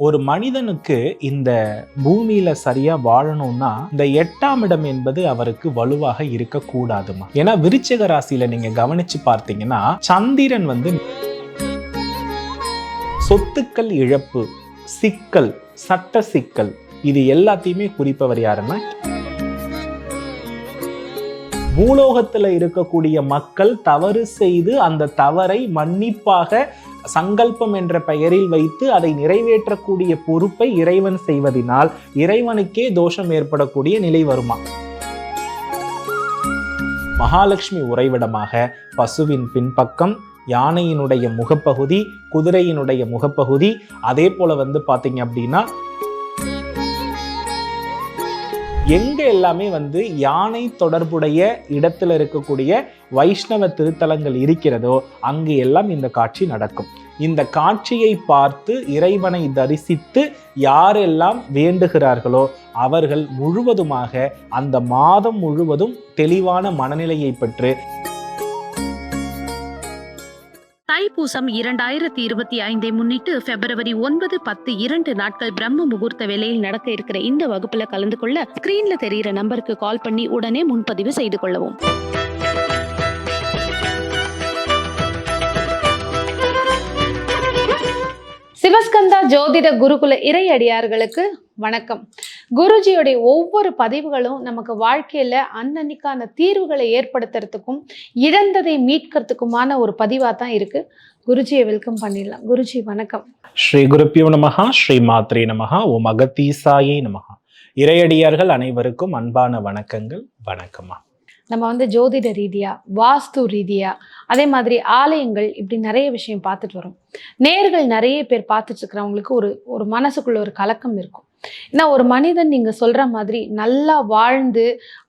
ஒரு மனிதனுக்கு இந்த பூமியில சரியா வாழணும்னா இந்த எட்டாம் இடம் என்பது அவருக்கு வலுவாக இருக்கக்கூடாதுமா ஏன்னா விருச்சிக ராசியில நீங்க கவனிச்சு பார்த்தீங்கன்னா சந்திரன் வந்து சொத்துக்கள் இழப்பு சிக்கல் சட்ட சிக்கல் இது எல்லாத்தையுமே குறிப்பவர் யாருன்னா பூலோகத்துல இருக்கக்கூடிய மக்கள் தவறு செய்து அந்த தவறை மன்னிப்பாக சங்கல்பம் என்ற பெயரில் வைத்து அதை நிறைவேற்றக்கூடிய பொறுப்பை இறைவன் செய்வதினால் இறைவனுக்கே தோஷம் ஏற்படக்கூடிய நிலை வருமா? மகாலட்சுமி உறைவிடமாக பசுவின் பின்பக்கம் யானையினுடைய முகப்பகுதி குதிரையினுடைய முகப்பகுதி அதே போல வந்து பார்த்தீங்க அப்படின்னா எங்கே எல்லாமே வந்து யானை தொடர்புடைய இடத்துல இருக்கக்கூடிய வைஷ்ணவ திருத்தலங்கள் இருக்கிறதோ அங்கு எல்லாம் இந்த காட்சி நடக்கும். இந்த காட்சியை பார்த்து இறைவனை தரிசித்து யாரெல்லாம் வேண்டுகிறார்களோ அவர்கள் முழுவதுமாக அந்த மாதம் முழுவதும் தெளிவான மனநிலையை பெற்று தைப்பூசம் இரண்டாயிரத்தி இருபத்தி ஐந்தை முன்னிட்டு பிப்ரவரி ஒன்பது பத்து இரண்டு நாட்கள் பிரம்ம முகூர்த்த வேலையில் நடக்க இருக்கிற இந்த வகுப்புல கலந்து கொள்ள ஸ்கிரீன்ல தெரியிற நம்பருக்கு கால் பண்ணி உடனே முன்பதிவு செய்து கொள்ளவும். சிவஸ்கந்தா ஜோதிட குருகுல இறையடியார்களுக்கு வணக்கம். குருஜியோடைய ஒவ்வொரு பதிவுகளும் நமக்கு வாழ்க்கையில அன்னன்னைக்கான தீர்வுகளை ஏற்படுத்துறதுக்கும் இழந்ததை மீட்கிறதுக்குமான ஒரு பதிவா தான் இருக்கு. குருஜியை வெல்கம் பண்ணிடலாம். குருஜி வணக்கம். ஸ்ரீ குருப்பியோ நமகா ஸ்ரீ மாத்ரே நமகா ஓம் அகத்தீசாயே நமகா இறையடியார்கள் அனைவருக்கும் அன்பான வணக்கங்கள். வணக்கம்மா. நம்ம வந்து ஜோதிட ரீதியா வாஸ்து ரீதியா அதே மாதிரி ஆலயங்கள் இப்படி நிறைய விஷயம் பார்த்துட்டு வரோம். நேர்கள் நிறைய பேர் பார்த்துட்டு இருக்கிறவங்களுக்கு ஒரு ஒரு மனசுக்குள்ள ஒரு கலக்கம் இருக்கும். ஏன்னா ஒரு மனிதன் நீங்கள் சொல்கிற மாதிரி நல்லா வாழ்ந்து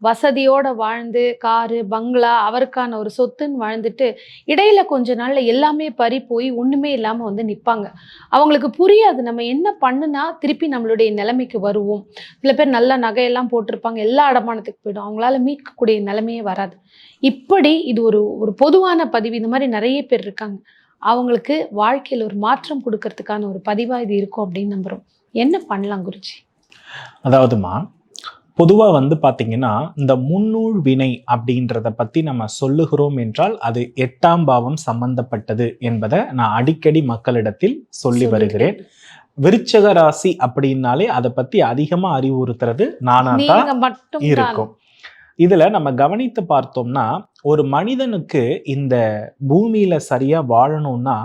வசதியோடு வாழ்ந்து காரு பங்களா அவருக்கான ஒரு சொத்துன்னு வாழ்ந்துட்டு இடையில கொஞ்ச நாளில் எல்லாமே பறி போய் ஒன்றுமே இல்லாமல் வந்து நிற்பாங்க அவங்களுக்கு புரியாது நம்ம என்ன பண்ணுனா திருப்பி நம்மளுடைய நிலைமைக்கு வருவோம். சில பேர் நல்லா நகையெல்லாம் போட்டிருப்பாங்க எல்லா அடமானத்துக்கு போயிடும். அவங்களால மீட்கக்கூடிய நிலைமையே வராது. இப்படி இது ஒரு ஒரு பொதுவான பதிவு. இந்த மாதிரி நிறைய பேர் இருக்காங்க. அவங்களுக்கு வாழ்க்கையில் ஒரு மாற்றம் கொடுக்கறதுக்கான ஒரு பதிவாக இது இருக்கும் அப்படின்னு நம்புகிறோம் என்ன பண்ணலாம் குருஜி? அதாவதுமா பொதுவாக வந்து பார்த்தீங்கன்னா இந்த முன்னூல் வினை அப்படின்றத பற்றி நம்ம சொல்லுகிறோம் என்றால் அது எட்டாம் பாவம் சம்பந்தப்பட்டது என்பதை நான் அடிக்கடி மக்களிடத்தில் சொல்லி வருகிறேன். விருச்சக ராசி அப்படின்னாலே அதை பற்றி அதிகமாக அறிவுறுத்துறது நானா தான் இருக்கும். இதுல நம்ம கவனித்து பார்த்தோம்னா ஒரு மனிதனுக்கு இந்த பூமியில சரியா வாழணும்னா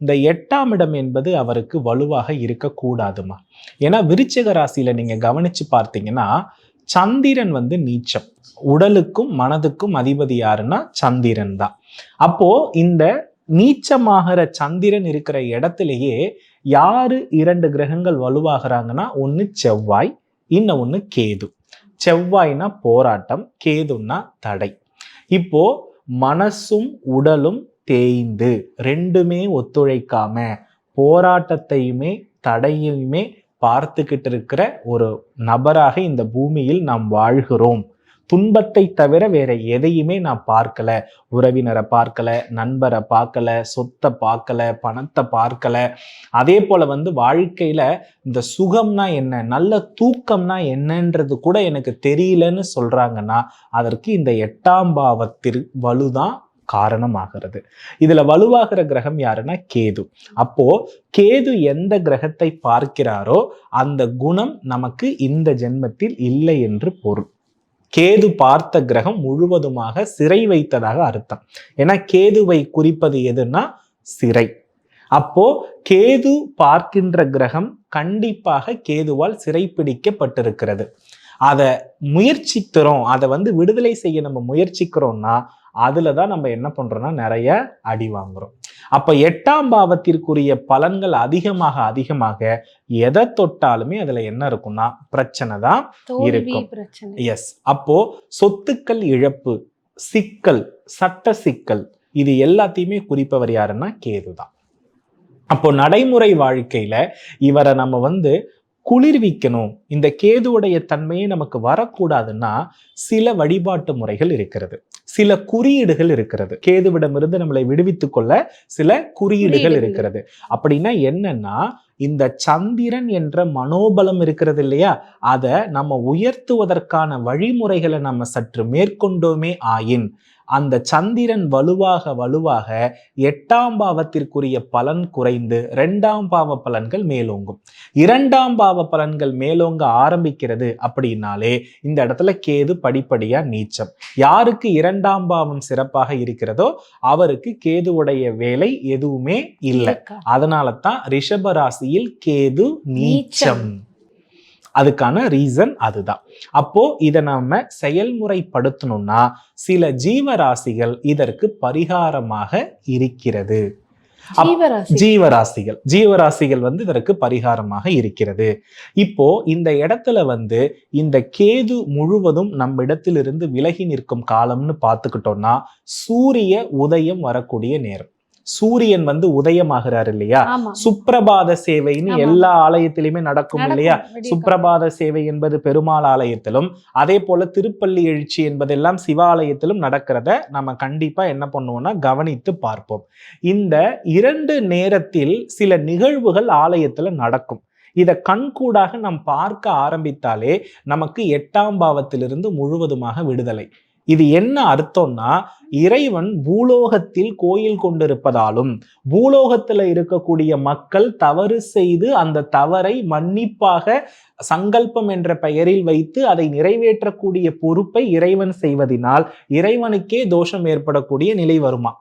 இந்த எட்டாம் இடம் என்பது அவருக்கு வலுவாக இருக்கக்கூடாதுமா? ஏன்னா விருச்சக ராசியில நீங்க கவனிச்சு பார்த்தீங்கன்னா சந்திரன் வந்து நீச்சம். உடலுக்கும் மனதுக்கும் அதிபதி யாருன்னா சந்திரன் தான். அப்போ இந்த நீச்சமாகிற சந்திரன் இருக்கிற இடத்திலேயே யாரு இரண்டு கிரகங்கள் வலுவாகிறாங்கன்னா ஒன்று செவ்வாய் இன்னும் ஒன்று கேது. செவ்வாய்னா போராட்டம் கேதுன்னா தடை. இப்போ மனசும் உடலும் தேய்ந்து ரெண்டுமே ஒத்துழைக்காம போராட்டத்தையுமே தடையுமே பார்த்துக்கிட்டு இருக்கிற ஒரு நபராக இந்த பூமியில் நாம் வாழ்கிறோம். துன்பத்தை தவிர வேற எதையுமே நான் பார்க்கல. உறவினரை பார்க்கல நண்பரை பார்க்கல சொத்தை பார்க்கல பணத்தை பார்க்கல. அதே போல வந்து வாழ்க்கையில இந்த சுகம்னா என்ன நல்ல தூக்கம்னா என்னன்றது கூட எனக்கு தெரியலன்னு சொல்றாங்கன்னா அதற்கு இந்த எட்டாம் பாவத்தில் வலுதான் காரணமாகிறது. இதுல வலுவாகிற கிரகம் யாருன்னா கேது. அப்போ கேது எந்த கிரகத்தை பார்க்கிறாரோ அந்த குணம் நமக்கு இந்த ஜென்மத்தில் இல்லை என்று பொருள். கேது பார்த்த கிரகம் முழுவதுமாக சிறை வைத்ததாக அர்த்தம். ஏன்னா கேதுவை குறிப்பது எதுன்னா சிறை. அப்போ கேது பார்க்கின்ற கிரகம் கண்டிப்பாக கேதுவால் சிறைப்பிடிக்கப்பட்டிருக்கிறது. அதை முயற்சிக்கிறோம் அதை வந்து விடுதலை செய்ய நம்ம முயற்சிக்கிறோம்னா அதுல தான் நம்ம என்ன பண்றோம்னா நிறைய அடி வாங்குறோம். அப்ப எட்டாம் பாவத்திற்குரிய பலன்கள் அதிகமாக அதிகமாக எதை தொட்டாலுமே அதுல என்ன இருக்கும்னா பிரச்சனை தான் இருக்கும். எஸ் அப்போ சொத்துக்கள் இழப்பு சிக்கல் சட்ட சிக்கல் இது எல்லாத்தையுமே குறிப்பவர் யாருன்னா கேது தான். அப்போ நடைமுறை வாழ்க்கையில இவரை நம்ம வந்து குளிர்விக்கணும். இந்த கேதுவுடைய தன்மையே நமக்கு வரக்கூடாதுன்னா சில வழிபாட்டு முறைகள் இருக்கிறது. சில குறியீடுகள் இருக்கிறது. கேதுவிடமிருந்து நம்மளை விடுவித்துக் கொள்ள சில குறியீடுகள் குறியீடுகள். இருக்கிறது. அப்படின்னா என்னன்னா இந்த சந்திரன் என்ற மனோபலம் இருக்கிறது இல்லையா? அதை நம்ம உயர்த்துவதற்கான வழிமுறைகளை நம்ம சற்று மேற்கொண்டோமே ஆயின். அந்த சந்திரன் வலுவாக வலுவாக எட்டாம் பாவத்திற்குரிய பலன் குறைந்து இரண்டாம் பாவ பலன்கள் மேலோங்கும் இரண்டாம் பாவ பலன்கள் மேலோங்க ஆரம்பிக்கிறது அப்படின்னாலே இந்த இடத்துல கேது படிப்படியா நீச்சம் யாருக்கு இரண்டாம் பாவம் சிறப்பாக இருக்கிறதோ அவருக்கு கேதுவுடைய வேலை எதுவுமே இல்லை? அதனால தான் ரிஷப ராசியில் கேது நீச்சம். அதுக்கான ரீசன் அதுதான். அப்போ இதை நம்ம செயல்முறைப்படுத்தணும்னா சில ஜீவராசிகள் இதற்கு பரிகாரமாக இருக்கிறது. ஜீவராசிகள். ஜீவராசிகள் வந்து இதற்கு பரிகாரமாக இருக்கிறது. இப்போ இந்த இடத்துல வந்து இந்த கேது முழுவதும் நம்ம இடத்திலிருந்து விலகி நிற்கும் காலம்னு பார்த்துக்கிட்டோம்னா சூரிய உதயம் வரக்கூடிய நேரம். சூரியன் வந்து உதயமாகிறார் இல்லையா சுப்பிரபாத சேவைன்னு. எல்லா ஆலயத்திலுமே நடக்கும். இல்லையா? சுப்பிரபாத சேவை என்பது பெருமாள் ஆலயத்திலும் அதே போல திருப்பள்ளி எழுச்சி என்பதெல்லாம் சிவாலயத்திலும் நடக்கிறத நம்ம கண்டிப்பா என்ன பண்ணுவோம்னா கவனித்து பார்ப்போம். இந்த இரண்டு நேரத்தில் சில நிகழ்வுகள் ஆலயத்துல நடக்கும். இதை கண்கூடாக நாம் பார்க்க ஆரம்பித்தாலே நமக்கு எட்டாம் பாவத்திலிருந்து முழுவதுமாக விடுதலை. இது என்ன அர்த்தம்னா இறைவன் பூலோகத்தில் கோயில் கொண்டிருப்பதாலும் பூலோகத்துல இருக்கக்கூடிய மக்கள் தவறு செய்து அந்த தவறை மன்னிப்பாக சங்கல்பம் என்ற பெயரில் வைத்து அதை நிறைவேற்றக்கூடிய பொறுப்பை இறைவன் செய்வதினால் இறைவனுக்கே தோஷம் ஏற்படக்கூடிய நிலை வருமா?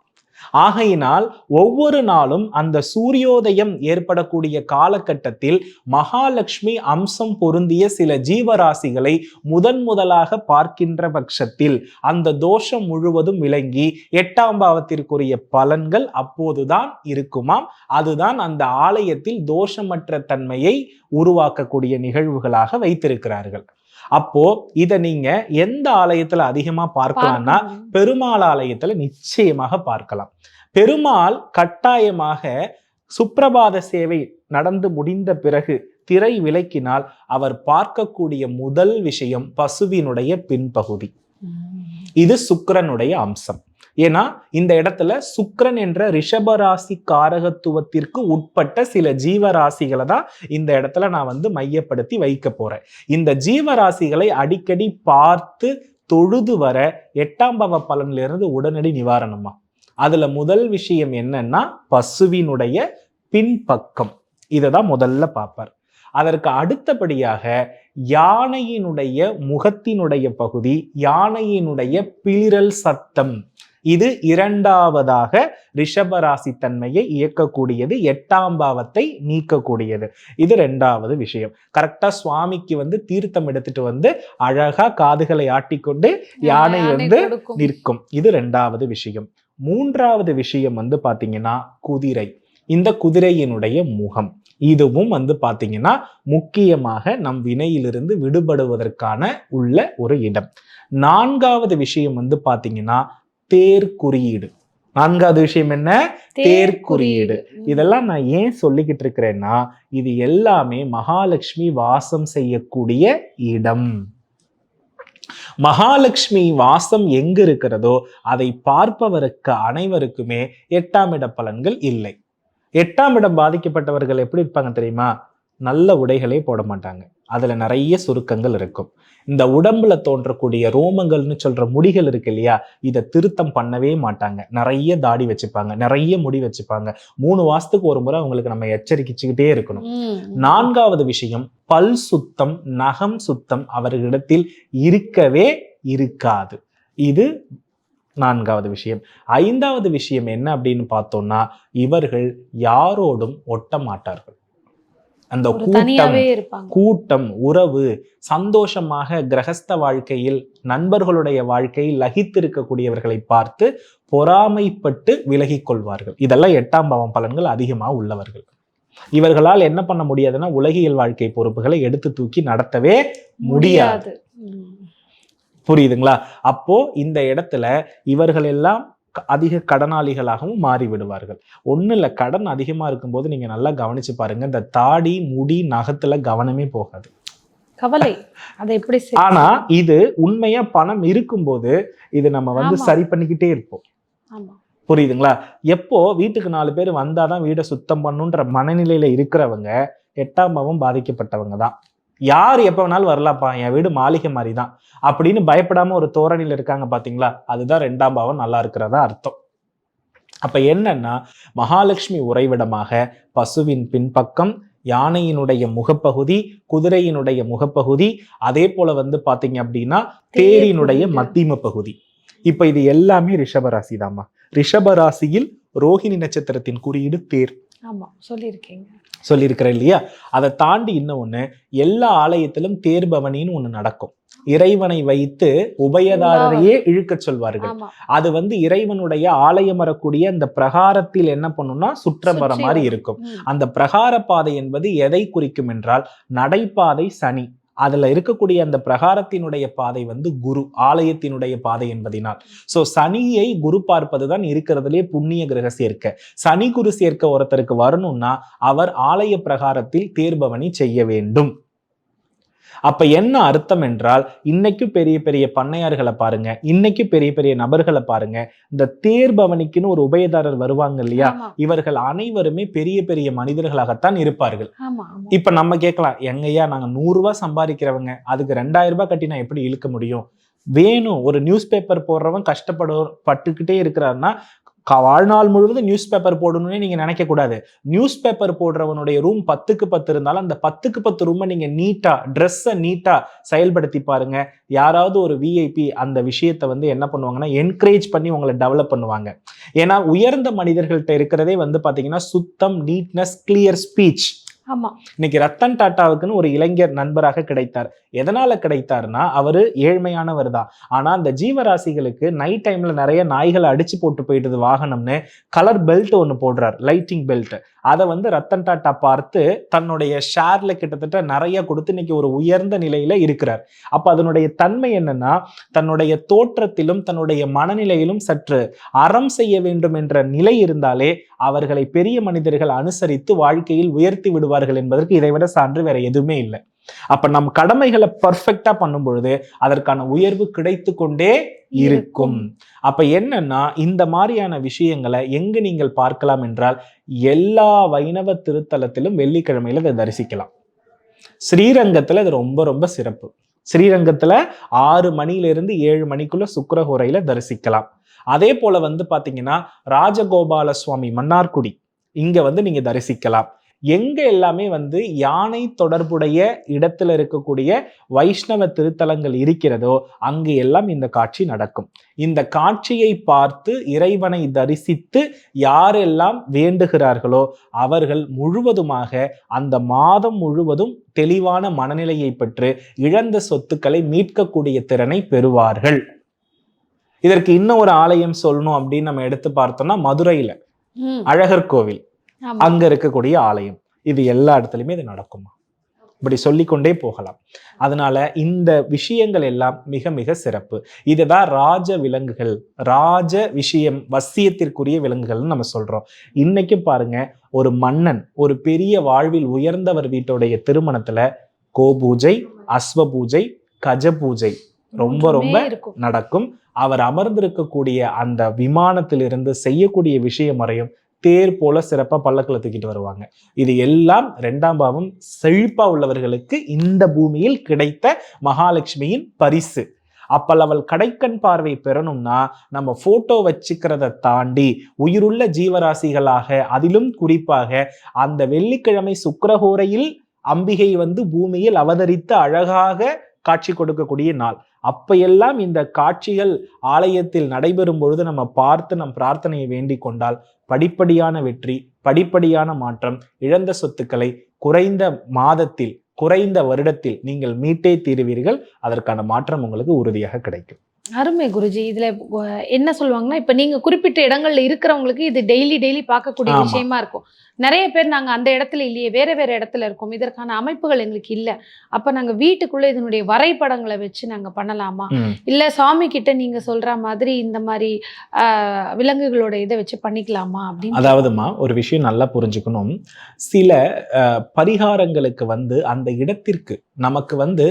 ஆகையினால் ஒவ்வொரு நாளும் அந்த சூரியோதயம் ஏற்படக்கூடிய காலகட்டத்தில் மகாலட்சுமி அம்சம் பொருந்திய சில ஜீவராசிகளை முதன் முதலாக பார்க்கின்ற பட்சத்தில் அந்த தோஷம் முழுவதும் விளங்கி எட்டாம் பாவத்திற்குரிய பலன்கள் அப்போதுதான் இருக்குமாம். அதுதான் அந்த ஆலயத்தில் தோஷமற்ற தன்மையை உருவாக்கக்கூடிய நிகழ்வுகளாக வைத்திருக்கிறார்கள். அப்போ இதை நீங்க எந்த ஆலயத்துல அதிகமா பார்க்கலாம்னா. பெருமாள் ஆலயத்துல நிச்சயமாக பார்க்கலாம். பெருமாள் கட்டாயமாக சுப்பிரபாத சேவை நடந்து முடிந்த பிறகு திரை விலக்கினால் அவர் பார்க்கக்கூடிய முதல் விஷயம் பசுவினுடைய பின்பகுதி. இது சுக்கிரனுடைய அம்சம். ஏன்னா இந்த இடத்துல சுக்கரன் என்ற ரிஷபராசி காரகத்துவத்திற்கு உட்பட்ட சில ஜீவராசிகளை தான் இந்த இடத்துல நான் வந்து மையப்படுத்தி வைக்க போறேன். இந்த ஜீவராசிகளை அடிக்கடி பார்த்து தொழுது வர எட்டாம் பவ பலனிலிருந்து உடனடி நிவாரணமா? அதுல முதல் விஷயம் என்னன்னா பசுவினுடைய பின்பக்கம். இதை தான் முதல்ல பார்ப்பார். அதற்கு அடுத்தபடியாக யானையினுடைய முகத்தினுடைய பகுதி யானையினுடைய பீரல் சத்தம். இது இரண்டாவதாக ரிஷபராசி தன்மையை இயக்கக்கூடியது எட்டாம் பாவத்தை நீக்கக்கூடியது. இது ரெண்டாவது விஷயம். கரெக்டா சுவாமிக்கு வந்து தீர்த்தம் எடுத்துட்டு வந்து அழகா காதுகளை ஆட்டிக்கொண்டு யானை வந்து. நிற்கும். இது ரெண்டாவது விஷயம். மூன்றாவது விஷயம் வந்து பாத்தீங்கன்னா குதிரை. இந்த குதிரையினுடைய முகம். இதுவும் வந்து பாத்தீங்கன்னா முக்கியமாக நம் வினையிலிருந்து விடுபடுவதற்கான உள்ள ஒரு இடம். நான்காவது விஷயம் வந்து பாத்தீங்கன்னா தேர் குறியீடு நான்காவது விஷயம் என்ன? தேர் குறியீடு இதெல்லாம் நான் ஏன் சொல்லிக்கிட்டு இருக்கிறேன்னா இது எல்லாமே மகாலட்சுமி வாசம் செய்யக்கூடிய இடம். மகாலட்சுமி வாசம் எங்கு இருக்கிறதோ அதை பார்ப்பவருக்கு அனைவருக்குமே எட்டாம் இட பலன்கள் இல்லை. எட்டாம் இடம் பாதிக்கப்பட்டவர்கள் எப்படி இருப்பாங்க தெரியுமா? நல்ல உடைகளே போட மாட்டாங்க. அதுல நிறைய சுருக்கங்கள் இருக்கும். இந்த உடம்புல தோன்றக்கூடிய ரோமங்கள்னு சொல்ற முடிகள் இருக்கு இல்லையா? இதை திருத்தம் பண்ணவே மாட்டாங்க. நிறைய தாடி வச்சுப்பாங்க. நிறைய முடி வச்சுப்பாங்க. மூணு மாசத்துக்கு ஒரு முறை அவங்களுக்கு நம்ம எச்சரிக்கைச்சுக்கிட்டே இருக்கணும். நான்காவது விஷயம் பல் சுத்தம் நகம் சுத்தம் அவர்களிடத்தில் இருக்கவே இருக்காது. இது நான்காவது விஷயம். ஐந்தாவது விஷயம் என்ன அப்படின்னு பார்த்தோம்னா இவர்கள் யாரோடும் ஒட்ட மாட்டார்கள். அந்த கூட்டம் கூட்டம் உறவு சந்தோஷமாக கிரகஸ்த வாழ்க்கையில் நண்பர்களுடைய வாழ்க்கையில் லகித்திருக்கக்கூடியவர்களை பார்த்து பொறாமைப்பட்டு விலகிக் கொள்வார்கள். இதெல்லாம் எட்டாம் பாவம் பலன்கள் அதிகமா உள்ளவர்கள். இவர்களால் என்ன பண்ண முடியாதுன்னா உலகியல் வாழ்க்கை பொறுப்புகளை எடுத்து தூக்கி நடத்தவே முடியாது. புரியுதுங்களா? அப்போ இந்த இடத்துல இவர்கள் எல்லாம் அதிக கடனாளிகளாகவும் மாறி விடுவார்கள் ஒன்றும் இல்லை கடன் அதிகமாக இருக்கும்போது நீங்கள் நல்லா கவனிச்சு பாருங்க இந்த தாடி முடி நகத்துல கவனமே போகாது. கவலை. அதை எப்படி ஆனா இது உண்மையா பணம் இருக்கும்போது இது நம்ம வந்து. சரி பண்ணிக்கிட்டே இருப்போம். புரியுதுங்களா? எப்போ வீட்டுக்கு நாலு பேர் வந்தாதான் வீடை சுத்தம் பண்ணுன்ற மனநிலையில இருக்கிறவங்க எட்டாம் பாவம் பாதிக்கப்பட்டவங்க தான். யார் எப்ப வேணாலும் வரலாம்ப்பா என் வீடு மாளிகை மாதிரி தான் அப்படின்னு பயப்படாம ஒரு தோரணையில் இருக்காங்க பாத்தீங்களா? அதுதான் ரெண்டாம் பாவம் நல்லா இருக்கிறதா அர்த்தம். அப்ப என்னன்னா மகாலட்சுமி உறைவிடமாக பசுவின் பின்பக்கம் யானையினுடைய முகப்பகுதி குதிரையினுடைய முகப்பகுதி அதே போல வந்து பாத்தீங்க அப்படின்னா தேரினுடைய. மத்திம பகுதி. இப்ப இது எல்லாமே ரிஷபராசி தாம்மா ரிஷபராசியில் ரோஹிணி நட்சத்திரத்தின் குறியீடு தேர். ஆமா சொல்லியிருக்கீங்க. சொல்லியிருக்கிறேன் இல்லையா? அதை தாண்டி இன்னொன்னு எல்லா ஆலயத்திலும் தேர் பவனின்னு ஒண்ணு நடக்கும். இறைவனை வைத்து உபயதாரரையே இழுக்கச் சொல்வார்கள். அது வந்து இறைவனுடைய ஆலயம் வரக்கூடிய அந்த பிரகாரத்தில் என்ன பண்ணும்னா சுற்றம் வர சுற்றி மாதிரி. இருக்கும். அந்த பிரகார பாதை என்பது எதை குறிக்கும் என்றால் நடைபாதை சனி. அதுல இருக்கக்கூடிய அந்த பிரகாரத்தினுடைய பாதை வந்து குரு ஆலயத்தினுடைய பாதை என்பதினால். சோ சனியை குரு பார்ப்பதுதான் இருக்கிறதுலே புண்ணிய கிரக சேர்க்கை. சனி குரு சேர்க்க ஒருத்தருக்கு வரணும்னா அவர் ஆலய பிரகாரத்தில் தேர்பவனி செய்ய வேண்டும். அப்ப என்ன அர்த்தம் என்றால் இன்னைக்கு பெரிய பெரிய பண்ணையார்களை பாருங்க இன்னைக்கு பெரிய பெரிய நபர்களை பாருங்க இந்த தேர்பவனிக்குன்னு ஒரு உபயதாரர் வருவாங்க இல்லையா? இவர்கள் அனைவருமே பெரிய பெரிய மனிதர்களாகத்தான் இருப்பார்கள். இப்ப நம்ம கேட்கலாம் எங்கய்யா நாங்க நூறு ரூபாய் சம்பாதிக்கிறவங்க அதுக்கு ரெண்டாயிரம் ரூபாய் கட்டி நான் எப்படி இழுக்க முடியும்? வேணும் ஒரு நியூஸ் பேப்பர் போடுறவன் கஷ்டப்படு பட்டுக்கிட்டே இருக்கிறாருன்னா வாழ்நாள் முழுவதும் நியூஸ் பேப்பர் போடணும்னு நீங்க நினைக்க கூடாது நியூஸ் பேப்பர் போடுறவனுடைய ரூம் பத்துக்கு பத்து இருந்தாலும் அந்த பத்துக்கு பத்து ரூமை நீங்க நீட்டா ட்ரெஸ்ஸை நீட்டா செயல்படுத்தி பாருங்க. யாராவது ஒரு விஐபி அந்த விஷயத்தை வந்து என்ன பண்ணுவாங்கன்னா என்கரேஜ் பண்ணி உங்களை டெவலப் பண்ணுவாங்க. ஏன்னா உயர்ந்த மனிதர்கள்ட்ட இருக்கிறதே வந்து பாத்தீங்கன்னா சுத்தம் நீட்னஸ் கிளியர் ஸ்பீச் ஆமா. இன்னைக்கு ரத்தன் டாட்டாவுக்குன்னு ஒரு இளைஞர் நண்பராக கிடைத்தார். எதனால கிடைத்தாருன்னா அவரு ஏழ்மையானவர் தான். ஆனா அந்த ஜீவராசிகளுக்கு நைட் டைம்ல நிறைய நாய்களை அடிச்சு போட்டு போயிட்டது வாகனம்னு கலர் பெல்ட் ஒன்று போடுறார் லைட்டிங் பெல்ட் அதை வந்து ரத்தன் டாட்டா பார்த்து தன்னுடைய ஷேர்ல கிட்டத்தட்ட நிறைய கொடுத்து இன்னைக்கு ஒரு உயர்ந்த நிலையில இருக்கிறார். அப்ப அதனுடைய தன்மை என்னன்னா தன்னுடைய தோற்றத்திலும் தன்னுடைய மனநிலையிலும் சற்று அறம் செய்ய வேண்டும் என்ற நிலை இருந்தாலே அவர்களை பெரிய மனிதர்கள் அனுசரித்து வாழ்க்கையில் உயர்த்தி விடுவார்கள் என்பதற்கு இதைவிட சான்று வேற எதுவுமே இல்லை. அப்ப நம் கடமைகளை பர்ஃபெக்டா பண்ணும் பொழுது அதற்கான உயர்வு கிடைத்து கொண்டே இருக்கும். அப்ப என்னன்னா இந்த மாதிரியான விஷயங்களை எங்கு நீங்கள் பார்க்கலாம் என்றால் எல்லா வைணவ திருத்தலத்திலும் வெள்ளிக்கிழமையில இதை தரிசிக்கலாம். ஸ்ரீரங்கத்துல இது ரொம்ப ரொம்ப சிறப்பு. ஸ்ரீரங்கத்துல ஆறு மணியிலிருந்து ஏழு மணிக்குள்ள சுக்கிரஹோரையில தரிசிக்கலாம். அதே போல வந்து பாத்தீங்கன்னா ராஜகோபால சுவாமி மன்னார்குடி இங்க வந்து நீங்க தரிசிக்கலாம். எங்க எல்லாமே வந்து யானை தொடர்புடைய இடத்துல இருக்கக்கூடிய வைஷ்ணவ திருத்தலங்கள் இருக்கிறதோ அங்கு எல்லாம் இந்த காட்சி நடக்கும். இந்த காட்சியை பார்த்து இறைவனை தரிசித்து யாரெல்லாம் வேண்டுகிறார்களோ அவர்கள் முழுவதுமாக அந்த மாதம் முழுவதும் தெளிவான மனநிலையை பெற்று இழந்த சொத்துக்களை மீட்கக்கூடிய திறனை பெறுவார்கள். இதற்கு இன்னும் ஒரு ஆலயம் சொல்லணும் அப்படின்னு நம்ம எடுத்து பார்த்தோம்னா மதுரையில. அழகர் கோவில். அங்க இருக்கக்கூடிய ஆலயம். இது எல்லா இடத்துலையுமே இது நடக்குமா? இப்படி சொல்லிக்கொண்டே போகலாம். அதனால இந்த விஷயங்கள் எல்லாம் மிக மிக சிறப்பு. இதுதான் ராஜ விலங்குகள் ராஜ விஷயம் வசியத்திற்குரிய விலங்குகள்னு நம்ம சொல்றோம். இன்னைக்கு பாருங்க ஒரு மன்னன் ஒரு பெரிய வாழ்வில் உயர்ந்தவர் வீட்டுடைய திருமணத்துல கோபூஜை அஸ்வ பூஜை கஜ பூஜை ரொம்ப ரொம்ப நடக்கும். அவர் அமர்ந்திருக்கக்கூடிய அந்த விமானத்திலிருந்து செய்யக்கூடிய விஷயம் வரையும் தேர் போல சிறப்பாக பல்லக்கில் தூக்கிட்டு வருவாங்க. இது எல்லாம் ரெண்டாம் பாவம் செழிப்பா உள்ளவர்களுக்கு இந்த பூமியில் கிடைத்த மகாலட்சுமியின் பரிசு. அப்பல் அவள் கடைக்கண் பார்வை பெறணும்னா நம்ம போட்டோ வச்சுக்கிறத தாண்டி உயிருள்ள ஜீவராசிகளாக அதிலும் குறிப்பாக அந்த வெள்ளிக்கிழமை சுக்கிரஹோரையில் அம்பிகை வந்து பூமியில் அவதரித்து அழகாக காட்சி கொடுக்கக்கூடிய நாள். அப்பையெல்லாம் இந்த காட்சிகள் ஆலயத்தில் நடைபெறும் பொழுது நம்ம பார்த்து நம் பிரார்த்தனையை வேண்டிக் கொண்டால் படிப்படியான வெற்றி படிப்படியான மாற்றம் இழந்த சொத்துக்களை குறைந்த மாதத்தில் குறைந்த வருடத்தில் நீங்கள் மீட்டே தீருவீர்கள். அதற்கான மாற்றம் உங்களுக்கு உறுதியாக கிடைக்கும். அருமை குருஜி. இதுல என்ன சொல்லுவாங்கன்னா இப்ப நீங்க குறிப்பிட்ட இடங்கள்ல இருக்கிறவங்களுக்கு இது டெய்லி டெய்லி பார்க்கக்கூடிய. விஷயமா இருக்கும். நிறைய பேர் நாங்க அந்த இடத்துல இல்லையே வேற வேற இடத்துல இருக்கோம். இதற்கான அமைப்புகள் எங்களுக்கு இல்ல. அப்ப நாங்க வீட்டுக்குள்ள இதனுடைய வரைபடங்களை வச்சு நாங்க பண்ணலாமா. இல்ல சாமி கிட்ட நீங்க சொல்ற மாதிரி இந்த மாதிரி ஆஹ், விலங்குகளோட இதை வச்சு பண்ணிக்கலாமா அப்படின்னு அதாவதுமா ஒரு விஷயம் நல்லா புரிஞ்சுக்கணும். சில பரிகாரங்களுக்கு வந்து அந்த இடத்திற்கு நமக்கு வந்து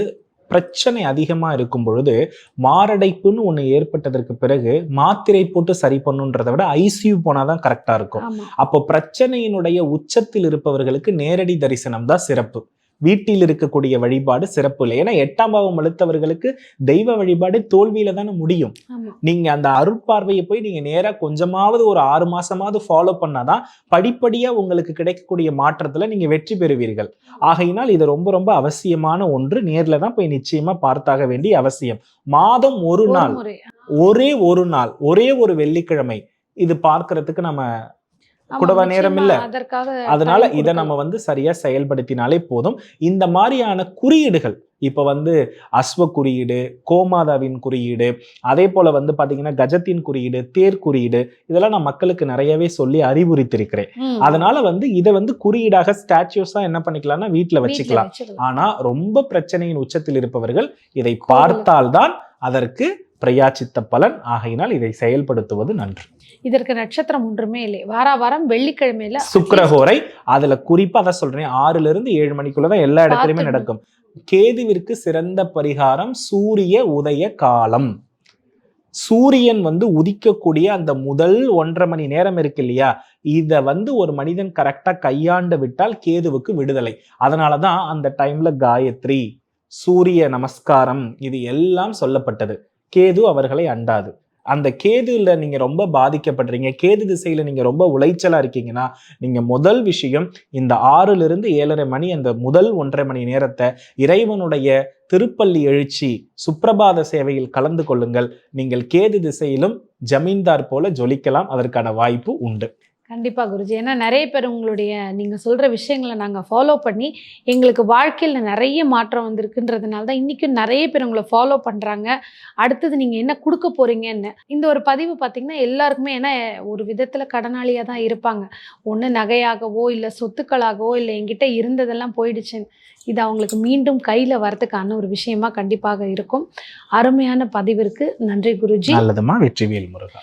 பிரச்சனை அதிகமா இருக்கும் பொழுது மாரடைப்புன்னு ஒண்ணு ஏற்பட்டதற்கு பிறகு மாத்திரை போட்டு சரி பண்ணுன்றதை விட ஐசியூ போனாதான் கரெக்டா இருக்கும். ஆமா. அப்போ பிரச்சனையினுடைய உச்சத்தில் இருப்பவர்களுக்கு நேரடி தரிசனம் தான் சிறப்பு. வீட்டில் இருக்கக்கூடிய வழிபாடு சிறப்பு இல்லை. ஏன்னா எட்டாம் பாவம் அழுத்தவர்களுக்கு தெய்வ வழிபாடு தோல்வியில தானே முடியும். நீங்க அந்த அருட்பார்வையை போய் நீங்க நேரா கொஞ்சமாவது ஒரு ஆறு மாசமாவது ஃபாலோ பண்ணாதான் படிப்படியா உங்களுக்கு கிடைக்கக்கூடிய மாற்றத்துல நீங்க வெற்றி பெறுவீர்கள். ஆகையினால் இது ரொம்ப ரொம்ப அவசியமான ஒன்று. நேர்ல தான் போய் நிச்சயமா பார்த்தாக வேண்டிய அவசியம். மாதம் ஒரு நாள். ஒரே ஒரு நாள். ஒரே ஒரு வெள்ளிக்கிழமை. இது பார்க்கறதுக்கு நம்ம கூடவா நேரம் இல்ல? அதனால இதை. நம்ம வந்து சரியா செயல்படுத்தினாலே போதும் இந்த மாதிரியான குறியீடுகள் இப்ப வந்து அஸ்வ குறியீடு கோமாதாவின் குறியீடு அதே போல வந்து பாத்தீங்கன்னா கஜத்தின் குறியீடு தேர் குறியீடு இதெல்லாம் நான் மக்களுக்கு நிறையவே சொல்லி அறிவுறுத்திருக்கிறேன். அதனால வந்து இதை வந்து குறியீடாக ஸ்டாச்சுஸா என்ன பண்ணிக்கலாம்னா வீட்டுல வச்சுக்கலாம். ஆனா ரொம்ப பிரச்சனையின் உச்சத்தில் இருப்பவர்கள் இதை பார்த்தால்தான் அதற்கு பிரயாச்சித்த பலன். ஆகையினால் இதை செயல்படுத்துவது நன்று. இதற்கு நட்சத்திரம் ஒன்றுமே இல்லை. வார வாரம் வெள்ளிக்கிழமையில சுக்கிரஹோரை அதுல குறிப்பா அதான் சொல்றேன் ஆறுல இருந்து ஏழு மணிக்குள்ளதான் எல்லா இடத்துலயுமே. நடக்கும். கேதுவிற்கு சிறந்த பரிகாரம் சூரிய உதய காலம். சூரியன் வந்து உதிக்கக்கூடிய அந்த முதல் ஒன்றரை மணி நேரம் இருக்கு இல்லையா? இத வந்து ஒரு மனிதன் கரெக்டா கையாண்டு விட்டால் கேதுவுக்கு விடுதலை. அதனாலதான் அந்த டைம்ல காயத்ரி சூரிய நமஸ்காரம் இது எல்லாம் சொல்லப்பட்டது. கேது அவர்களை அண்டாது. அந்த கேதுல நீங்க ரொம்ப பாதிக்கப்படுறீங்க கேது திசையில நீங்க ரொம்ப உளைச்சலா இருக்கீங்கன்னா நீங்க முதல் விஷயம் இந்த ஆறுல இருந்து ஏழரை மணி அந்த முதல் ஒன்றரை மணி நேரத்தை இறைவனுடைய திருப்பள்ளி எழுச்சி சுப்பிரபாத சேவையில் கலந்து கொள்ளுங்கள். நீங்கள் கேது திசையிலும் ஜமீன்தார் போல ஜொலிக்கலாம். அதற்கான வாய்ப்பு உண்டு. கண்டிப்பாக குருஜி. ஏன்னா நிறைய பேர் உங்களுடைய நீங்கள் சொல்கிற விஷயங்களை நாங்கள் ஃபாலோ பண்ணி எங்களுக்கு வாழ்க்கையில் நிறைய மாற்றம் வந்திருக்குன்றதுனால தான் இன்னைக்கும் நிறைய பேர் உங்களை ஃபாலோ பண்ணுறாங்க அடுத்தது நீங்கள் என்ன கொடுக்க போறீங்கன்னு. இந்த ஒரு பதிவு பார்த்தீங்கன்னா எல்லாருக்குமே ஏன்னா ஒரு விதத்தில் கடனாளியாக தான் இருப்பாங்க. ஒன்று நகையாகவோ இல்லை சொத்துக்களாகவோ இல்லை என்கிட்ட இருந்ததெல்லாம் போயிடுச்சு இது அவங்களுக்கு மீண்டும் கையில் வரதுக்கான ஒரு விஷயமா கண்டிப்பாக இருக்கும். அருமையான பதிவிற்கு நன்றி குருஜி. நல்லதுமா? வெற்றிவேல் முருகா.